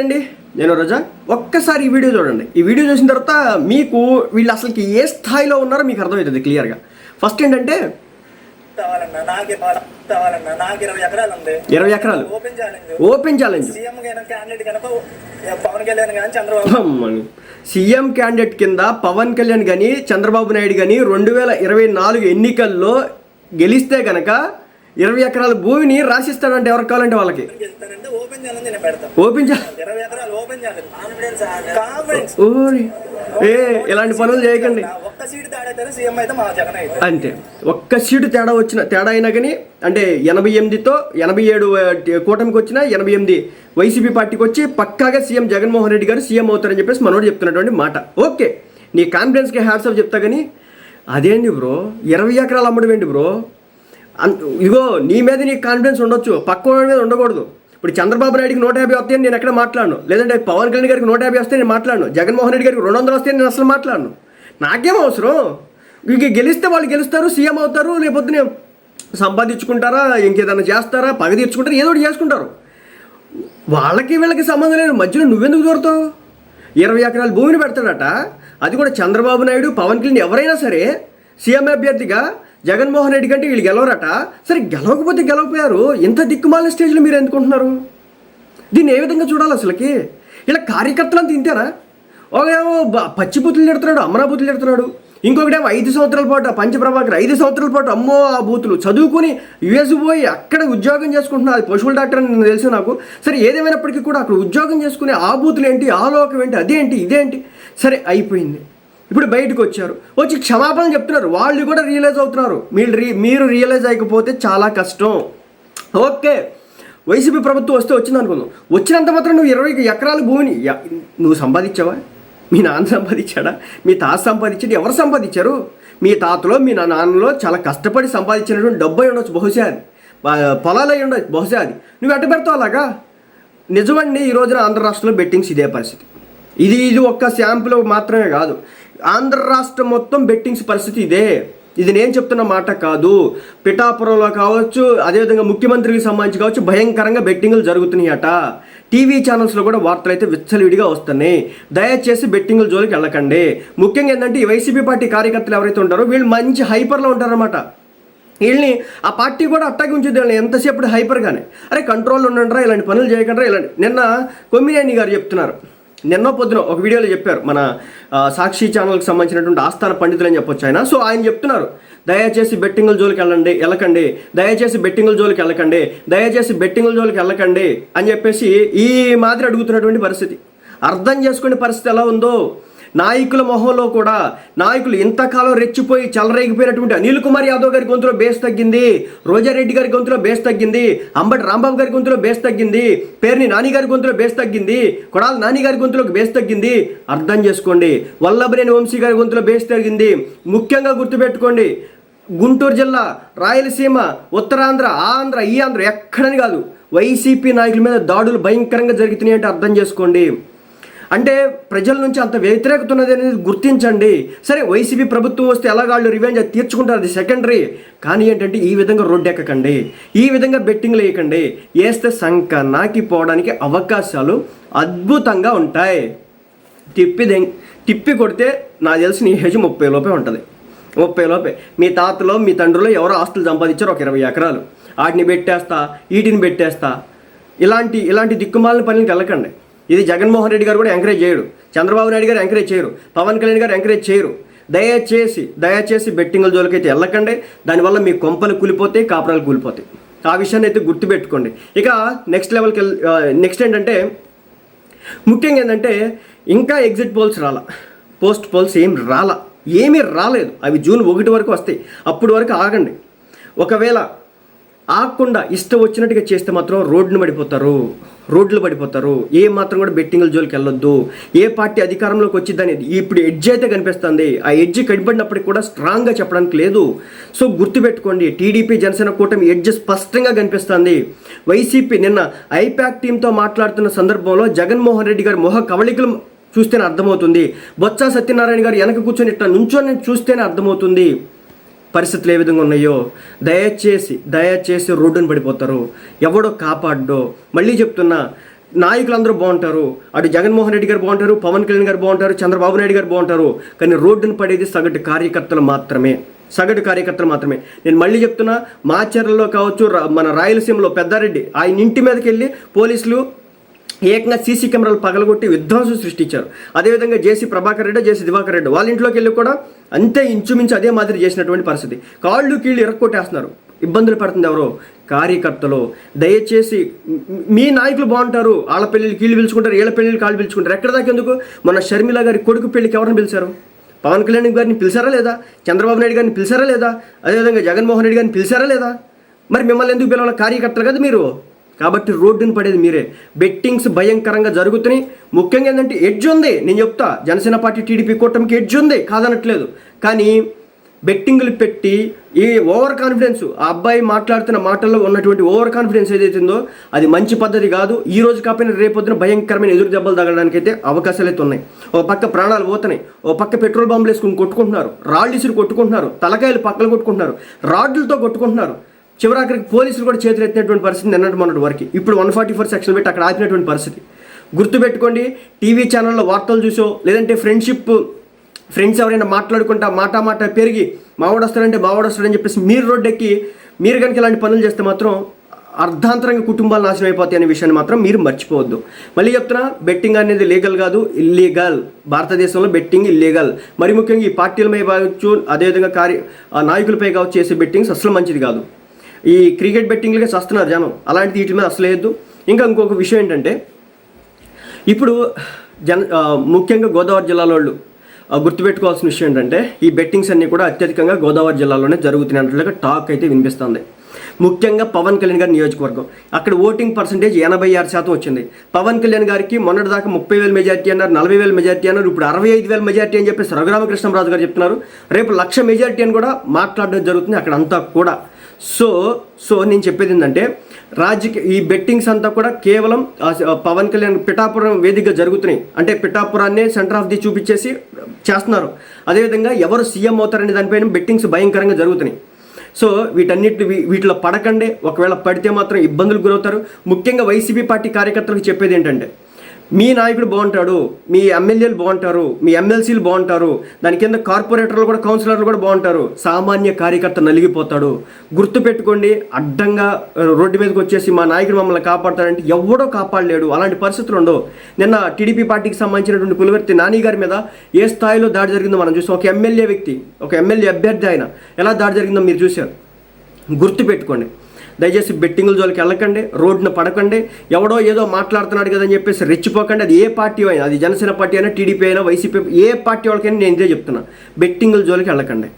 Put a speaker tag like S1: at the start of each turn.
S1: అండి నేను రోజా ఒక్కసారి ఈ వీడియో చూడండి. ఈ వీడియో చూసిన తర్వాత మీకు వీళ్ళు అసలుకి ఏ స్థాయిలో ఉన్నారో మీకు అర్థమవుతుంది క్లియర్గా. ఫస్ట్ ఏంటంటే
S2: ఇరవై ఎకరాలు ఉంది.
S1: ఇరవై ఎకరాలు.
S2: Open challenge
S1: open challenge
S2: CM కనుక క్యాండిడేట్ కనుక పవన్ కళ్యాణ్ కానీ చంద్రబాబు
S1: సీఎం క్యాండిడేట్ కింద పవన్ కళ్యాణ్ కానీ చంద్రబాబు నాయుడు కానీ రెండు వేల ఇరవై నాలుగు ఎన్నికల్లో గెలిస్తే గనక ఇరవై ఎకరాల భూమిని రాసిస్తాడంటే ఎవరికి కావాలంటే వాళ్ళకి?
S2: ఓపెన్ ఛాలెంజ్ నేను పెడతాను
S1: ఓపెన్ చా
S2: ఇరవై ఎకరాలు ఓపెన్ ఛాలెంజ్ కాన్ఫిడెన్స్ కాన్ఫిడెన్స్
S1: ఓరి ఏ ఇలాంటి పనులు చేయకండి. అంతే ఒక్క సీటు తేడా వచ్చిన తేడా అయినా కానీ అంటే ఎనభై ఎనిమిదితో ఎనభై ఏడు కూటమికి వచ్చిన ఎనభై ఎనిమిది వైసీపీ పార్టీకి వచ్చి పక్కాగా సీఎం జగన్మోహన్ రెడ్డి గారు సీఎం అవుతారని చెప్పేసి మనోడు చెప్తున్నటువంటి మాట. ఓకే నీ కాన్ఫిడెన్స్కి హ్యాట్స్ ఆఫ్ చెప్తా కానీ అదేంటి బ్రో? ఇరవై ఎకరాలు అమ్మడం ఏంటి బ్రో? ఇగో నీ మీద నీకు కాన్ఫిడెన్స్ ఉండొచ్చు. పక్క మీద ఉండకూడదు. ఇప్పుడు చంద్రబాబు నాయుడికి నూట యాభై వస్తే నేను ఎక్కడ మాట్లాడను? లేదంటే పవన్ కళ్యాణ్ గారికి నూట యాభై వస్తే నేను మాట్లాడను. జగన్మోహన్ రెడ్డి గారికి రెండు వందలు వస్తే నేను అసలు మాట్లాడను. నాకేం అవసరం? ఇంక గెలిస్తే వాళ్ళు గెలుస్తారు సీఎం అవుతారు లేకపోతే నేను సంపాదించుకుంటారా ఇంకేదైనా చేస్తారా పగ తీర్చుకుంటారా ఏదో ఒకటి చేసుకుంటారు. వాళ్ళకి వీళ్ళకి సంబంధం లేదు. మధ్యలో నువ్వెందుకు దూరతావు? ఇరవై ఎకరాల భూమిని పెడతాడట. అది కూడా చంద్రబాబు నాయుడు పవన్ కళ్యాణ్ ఎవరైనా సరే సీఎం అభ్యర్థిగా జగన్మోహన్ రెడ్డి కంటే వీళ్ళు గెలవరట. సరే గెలవకపోతే గెలవపోయారు ఇంత దిక్కుమాలిన స్టేజ్లో మీరు ఎందుకుంటున్నారు దీన్ని ఏ విధంగా చూడాలి అసలుకి? ఇలా కార్యకర్తలను తింటారా? ఒకడేమో ఏమో పచ్చి బూతులు తిడుతున్నాడు అమ్మనా బూతులు తిడుతున్నాడు. ఇంకొకటేమో ఐదు సంవత్సరాల పాటు పంచప్రభాకర్ ఐదు సంవత్సరాల పాటు అమ్మో ఆ బూతులు చదువుకుని యుఎస్ పోయి అక్కడ ఉద్యోగం చేసుకుంటున్నా అది పశువుల డాక్టర్ అని తెలుసు నాకు. సరే ఏదేమైనప్పటికీ కూడా అక్కడ ఉద్యోగం చేసుకునే ఆ బూతులు ఏంటి ఆ లోకం ఏంటి అదేంటి ఇదేంటి? సరే అయిపోయింది. ఇప్పుడు బయటకు వచ్చారు. వచ్చి క్షమాపణ చెప్తున్నారు. వాళ్ళు కూడా రియలైజ్ అవుతున్నారు. మీరు రీ మీరు రియలైజ్ అయ్యకపోతే చాలా కష్టం. ఓకే. వైసీపీ ప్రభుత్వం వస్తే వచ్చింది అనుకుందాం. వచ్చినంత మాత్రం నువ్వు ఇరవై ఎకరాల భూమిని నువ్వు సంపాదించావా? మీ నాన్న సంపాదించాడా? మీ తాత సంపాదించాడు? ఎవరు సంపాదించారు? మీ తాతలో మీ నా నాన్నలో చాలా కష్టపడి సంపాదించినటువంటి డబ్బు అయి ఉండొచ్చు బహుశా అది. పొలాలు అయి ఉండొచ్చు బహుశా అది. నువ్వు ఎట్ట పెడతావు అలాగా? నిజమండి ఈ రోజున ఆంధ్ర రాష్ట్రంలో బెట్టింగ్స్ ఇదే పరిస్థితి. ఇది ఇది ఒక్క శాంపుల్ మాత్రమే కాదు. ఆంధ్ర రాష్ట్రం మొత్తం బెట్టింగ్స్ పరిస్థితి ఇదే. ఇది నేను చెప్తున్న మాట కాదు. పిఠాపురంలో కావచ్చు అదేవిధంగా ముఖ్యమంత్రికి సంబంధించి కావచ్చు భయంకరంగా బెట్టింగ్లు జరుగుతున్నాయట. టీవీ ఛానల్స్లో కూడా వార్తలు అయితే విచ్చలవిడిగా వస్తున్నాయి. దయచేసి బెట్టింగ్ల జోలికి వెళ్ళకండి. ముఖ్యంగా ఏంటంటే ఈ వైసీపీ పార్టీ కార్యకర్తలు ఎవరైతే ఉంటారో వీళ్ళు మంచి హైపర్లో ఉంటారన్నమాట. వీళ్ళని ఆ పార్టీ కూడా అట్టాకి ఉంచుద్ది. వీళ్ళని ఎంతసేపు హైపర్గానే. అరే కంట్రోల్ ఉండండిరా ఇలాంటి పనులు చేయకండిరా ఇలాంటి. నిన్న కొమ్మినేని గారు చెప్తున్నారు. నిన్న పొద్దున ఒక వీడియోలో చెప్పారు. మన సాక్షి ఛానల్కి సంబంధించినటువంటి ఆస్థాన పండితులు అని చెప్పొచ్చు ఆయన. సో ఆయన చెప్తున్నారు దయచేసి బెట్టింగుల జోలికి వెళ్ళండి వెళ్ళకండి. దయచేసి బెట్టింగుల జోలికి వెళ్ళకండి. దయచేసి బెట్టింగుల జోలికి వెళ్ళకండి. అని చెప్పేసి ఈ మాదిరి అడుగుతున్నటువంటి పరిస్థితి. అర్థం చేసుకునే పరిస్థితి ఎలా ఉందో నాయకుల మొహంలో కూడా నాయకులు ఇంతకాలం రెచ్చిపోయి చలరేగిపోయినటువంటి అనిల్ కుమార్ యాదవ్ గారి గొంతులో బేస్ తగ్గింది రోజారెడ్డి గారి గొంతులో బేస్ తగ్గింది అంబటి రాంబాబు గారి గొంతులో బేస్ తగ్గింది పేరుని నాని గారి గొంతులో బేస్ తగ్గింది కొడాల నాని గారి గొంతులో బేస్ తగ్గింది. అర్థం చేసుకోండి వల్లభనేని వంశీ గారి గొంతులో బేస్ తగ్గింది. ముఖ్యంగా గుర్తుపెట్టుకోండి గుంటూరు జిల్లా రాయలసీమ ఉత్తరాంధ్ర ఆంధ్ర ఈ ఆంధ్ర ఎక్కడని కాదు వైసీపీ నాయకుల మీద దాడులు భయంకరంగా జరుగుతున్నాయి అంటే అర్థం చేసుకోండి. అంటే ప్రజల నుంచి అంత వ్యతిరేకత ఉన్నది అనేది గుర్తించండి. సరే వైసీపీ ప్రభుత్వం వస్తే ఎలాగాళ్ళు రివెంజ్ తీర్చుకుంటారు అది సెకండరీ కానీ ఏంటంటే ఈ విధంగా రోడ్డు ఎక్కకండి ఈ విధంగా బెట్టింగ్లు వేయకండి. వేస్తే సంక నాకిపోవడానికి అవకాశాలు అద్భుతంగా ఉంటాయి. తిప్పి తిప్పి కొడితే నాకు తెలిసి నీ హెజ్ ముప్పై లోపే ఉంటుంది. ముప్పై లోపే. మీ తాతలో మీ తండ్రిలో ఎవరో ఆస్తులు సంపాదించారు ఒక ఇరవై ఎకరాలు. వాటిని పెట్టేస్తా వీటిని పెట్టేస్తా. ఇలాంటి ఇలాంటి దిక్కుమాలిన పనులకు వెళ్ళకండి. ఇది జగన్మోహన్ రెడ్డి గారు కూడా ఎంకరేజ్ చేయడు. చంద్రబాబు నాయుడు గారు ఎంకరేజ్ చేయరు. పవన్ కళ్యాణ్ గారు ఎంకరేజ్ చేయరు. దయచేసి దయచేసి బెట్టింగుల జోలికైతే వెళ్ళకండి. దానివల్ల మీ కొంపలు కూలిపోతాయి కాపురాలు కూలిపోతాయి. ఆ విషయాన్ని అయితే గుర్తుపెట్టుకోండి. ఇక నెక్స్ట్ లెవెల్కి నెక్స్ట్ ఏంటంటే ముఖ్యంగా ఏంటంటే ఇంకా ఎగ్జిట్ పోల్స్ రాలా. పోస్ట్ పోల్స్ ఏం రాలా. ఏమీ రాలేదు. అవి జూన్ ఒకటి వరకు వస్తాయి. అప్పుడు వరకు ఆగండి. ఒకవేళ ఆగకుండా ఇష్టం వచ్చినట్టుగా చేస్తే మాత్రం రోడ్డును పడిపోతారు. రోడ్లు పడిపోతారు. ఏ మాత్రం కూడా బెట్టింగ్ల జోలికి వెళ్ళొద్దు. ఏ పార్టీ అధికారంలోకి వచ్చిందని ఇప్పుడు ఎడ్జ్ అయితే కనిపిస్తుంది. ఆ ఎడ్జ్ కడిపడినప్పటికి కూడా స్ట్రాంగ్గా చెప్పడానికి లేదు. సో గుర్తుపెట్టుకోండి టీడీపీ జనసేన కూటమి ఎడ్జ్ స్పష్టంగా కనిపిస్తుంది. వైసీపీ నిన్న ఐపాక్ టీంతో మాట్లాడుతున్న సందర్భంలో జగన్మోహన్ రెడ్డి గారి మొహ కవళికలు చూస్తేనే అర్థమవుతుంది. బొత్స సత్యనారాయణ గారు వెనక కూర్చొని ఇట్లా నుంచొని చూస్తేనే అర్థమవుతుంది. పరిస్థితులు ఏ విధంగా ఉన్నాయో దయచేసి దయచేసి రోడ్డును పడిపోతారు. ఎవడో కాపాడ్డో. మళ్ళీ చెప్తున్నా నాయకులందరూ బాగుంటారు. అటు జగన్మోహన్ రెడ్డి గారు బాగుంటారు పవన్ కళ్యాణ్ గారు బాగుంటారు చంద్రబాబు నాయుడు గారు బాగుంటారు. కానీ రోడ్డును పడేది సగటు కార్యకర్తలు మాత్రమే. సగటు కార్యకర్తలు మాత్రమే. నేను మళ్ళీ చెప్తున్నా మాచర్లలో కావచ్చు మన రాయలసీమలో పెద్దారెడ్డి ఆయన ఇంటి మీదకి వెళ్ళి పోలీసులు ఏకంగా సీసీ కెమెరాలు పగలగొట్టి విధ్వంసం సృష్టించారు. అదేవిధంగా జేసీ ప్రభాకర్ రెడ్డి జేసీ దివాకర్ రెడ్డి వాళ్ళ ఇంట్లోకి వెళ్ళి కూడా అంతే ఇంచుమించు అదే మాదిరి చేసినటువంటి పరిస్థితి. కాళ్ళు కీళ్ళు ఇరక్కొట్టేస్తున్నారు. ఇబ్బందులు పడుతుంది ఎవరో? కార్యకర్తలు. దయచేసి మీ నాయకులు బాగుంటారు. వాళ్ళ పెళ్ళిళ్ళు కీళ్ళు పిలుచుకుంటారు వీళ్ళ పెళ్ళిళ్ళు కాళ్ళు పిలుచుకుంటారు. ఎక్కడ దాకా ఎందుకు? మన షర్మిల గారి కొడుకు పెళ్ళికి ఎవరిని పిలిచారు? పవన్ కళ్యాణ్ గారిని పిలిచారా లేదా? చంద్రబాబు నాయుడు గారిని పిలిచారా లేదా? అదేవిధంగా జగన్మోహన్ రెడ్డి గారిని పిలిచారా లేదా? మరి మిమ్మల్ని ఎందుకు పిలవాలి? కార్యకర్తలు కదా మీరు. కాబట్టి రోడ్డుని పడేది మీరే. బెట్టింగ్స్ భయంకరంగా జరుగుతున్నాయి. ముఖ్యంగా ఏంటంటే ఎడ్జ్ ఉంది. నేను చెప్తా. జనసేన పార్టీ టీడీపీ కూటమికి ఎడ్జ్ ఉంది. కాదనట్లేదు. కానీ బెట్టింగ్లు పెట్టి ఈ ఓవర్ కాన్ఫిడెన్స్ ఆ అబ్బాయి మాట్లాడుతున్న మాటల్లో ఉన్నటువంటి ఓవర్ కాన్ఫిడెన్స్ ఏదైతుందో అది మంచి పద్ధతి కాదు. ఈ రోజు కాపోయినా రేపొద్దున భయంకరమైన ఎదురు దెబ్బలు తగలడానికి అయితే అవకాశాలు అయితే ఉన్నాయి. ఓ పక్క ప్రాణాలు పోతున్నాయి. ఓ పక్క పెట్రోల్ బాంబులు వేసుకుని కొట్టుకుంటున్నారు. రాళ్ళు ఇసురు కొట్టుకుంటున్నారు. తలకాయలు పక్కలు కొట్టుకుంటున్నారు. రాడ్లతో కొట్టుకుంటున్నారు. చివరాఖరికి పోలీసులు కూడా చేతులు ఎత్తినటువంటి పరిస్థితి నిన్నటి మొన్నటి వరకు. ఇప్పుడు వన్ ఫార్టీ ఫోర్ సెక్షన్ పెట్టి అక్కడ ఆపినటువంటి పరిస్థితి. గుర్తుపెట్టుకోండి టీవీ ఛానల్లో వార్తలు చూసో లేదంటే ఫ్రెండ్షిప్ ఫ్రెండ్స్ ఎవరైనా మాట్లాడుకుంటా మాట మాట పెరిగి మావాడు వస్తాడంటే మావాడు వస్తాడని చెప్పేసి మీరు రోడ్డెక్కి మీరు కనుక ఇలాంటి పనులు చేస్తే మాత్రం అర్ధాంతరంగా కుటుంబాలు నాశనం అయిపోతాయి అనే విషయాన్ని మాత్రం మీరు మర్చిపోవద్దు. మళ్ళీ చెప్తున్నా బెట్టింగ్ అనేది లీగల్ కాదు ఇల్లీగల్ భారతదేశంలో బెట్టింగ్ ఇల్లీగల్ మరి ముఖ్యంగా ఈ పార్టీలపై కావచ్చు అదేవిధంగా కార్య ఆ నాయకులపై కావచ్చు చేసే బెట్టింగ్స్ అసలు మంచిది కాదు. ఈ క్రికెట్ బెట్టింగ్లకే వస్తున్నారు జనం. అలాంటి వీటి మీద అసలు లేదు. ఇంకా ఇంకొక విషయం ఏంటంటే ఇప్పుడు జన ముఖ్యంగా గోదావరి జిల్లాలో వాళ్ళు గుర్తుపెట్టుకోవాల్సిన విషయం ఏంటంటే ఈ బెట్టింగ్స్ అన్నీ కూడా అత్యధికంగా గోదావరి జిల్లాలోనే జరుగుతున్నట్లుగా టాక్ అయితే వినిపిస్తుంది. ముఖ్యంగా పవన్ కళ్యాణ్ గారి నియోజకవర్గం. అక్కడ ఓటింగ్ పర్సంటేజ్ ఎనభై ఆరు శాతం వచ్చింది. పవన్ కళ్యాణ్ గారికి మొన్నటిదాకా ముప్పై వేల మెజార్టీ అన్నారు నలభై వేల మెజార్టీ అన్నారు ఇప్పుడు అరవై ఐదు వేల మెజార్టీ అని చెప్పేసి రఘురామకృష్ణరాజు గారు చెప్తున్నారు. రేపు లక్ష మెజార్టీ అని కూడా మాట్లాడడం జరుగుతుంది అక్కడ అంతా కూడా. సో సో నేను చెప్పేది ఏంటంటే రాజకీయ ఈ బెట్టింగ్స్ అంతా కూడా కేవలం పవన్ కళ్యాణ్ పిఠాపురం వేదికగా జరుగుతున్నాయి. అంటే పిఠాపురాన్ని సెంటర్ ఆఫ్ ది చూపించేసి చేస్తున్నారు. అదేవిధంగా ఎవరు సీఎం అవుతారనే దానిపైన బెట్టింగ్స్ భయంకరంగా జరుగుతున్నాయి. సో వీటన్నిటి వీ- వీటిలో పడకండే. ఒకవేళ పడితే మాత్రం ఇబ్బందులు గురవుతారు. ముఖ్యంగా వైసీపీ పార్టీ కార్యకర్తలకు చెప్పేది ఏంటంటే మీ నాయకుడు బాగుంటాడు మీ ఎమ్మెల్యేలు బాగుంటారు మీ ఎమ్మెల్సీలు బాగుంటారు దాని కింద కార్పొరేటర్లు కూడా కౌన్సిలర్లు కూడా బాగుంటారు. సామాన్య కార్యకర్త నలిగిపోతాడు. గుర్తుపెట్టుకోండి అడ్డంగా రోడ్డు మీదకి వచ్చేసి మా నాయకుడు మమ్మల్ని కాపాడతాడంటే ఎవడో కాపాడలేడు. అలాంటి పరిస్థితులు ఉండవు. నిన్న టీడీపీ పార్టీకి సంబంధించినటువంటి పులివర్తి నాని గారి మీద ఏ స్థాయిలో దాడి జరిగిందో మనం చూసాం. ఒక ఎమ్మెల్యే వ్యక్తి ఒక ఎమ్మెల్యే అభ్యర్థి ఆయన. ఎలా దాడి జరిగిందో మీరు చూశారు. గుర్తుపెట్టుకోండి దయచేసి బెట్టింగుల జోలికి వెళ్ళకండి రోడ్డున పడకండి ఎవడో ఏదో మాట్లాడుతున్నాడు కదని చెప్పేసి రెచ్చిపోకండి. అది ఏ పార్టీ అయినా అది జనసేన పార్టీ అయినా టీడీపీ అయినా వైసీపీ ఏ పార్టీ వాళ్ళకైనా నేను ఇదే చెప్తున్నా. బెట్టింగుల జోలికి వెళ్ళకండి.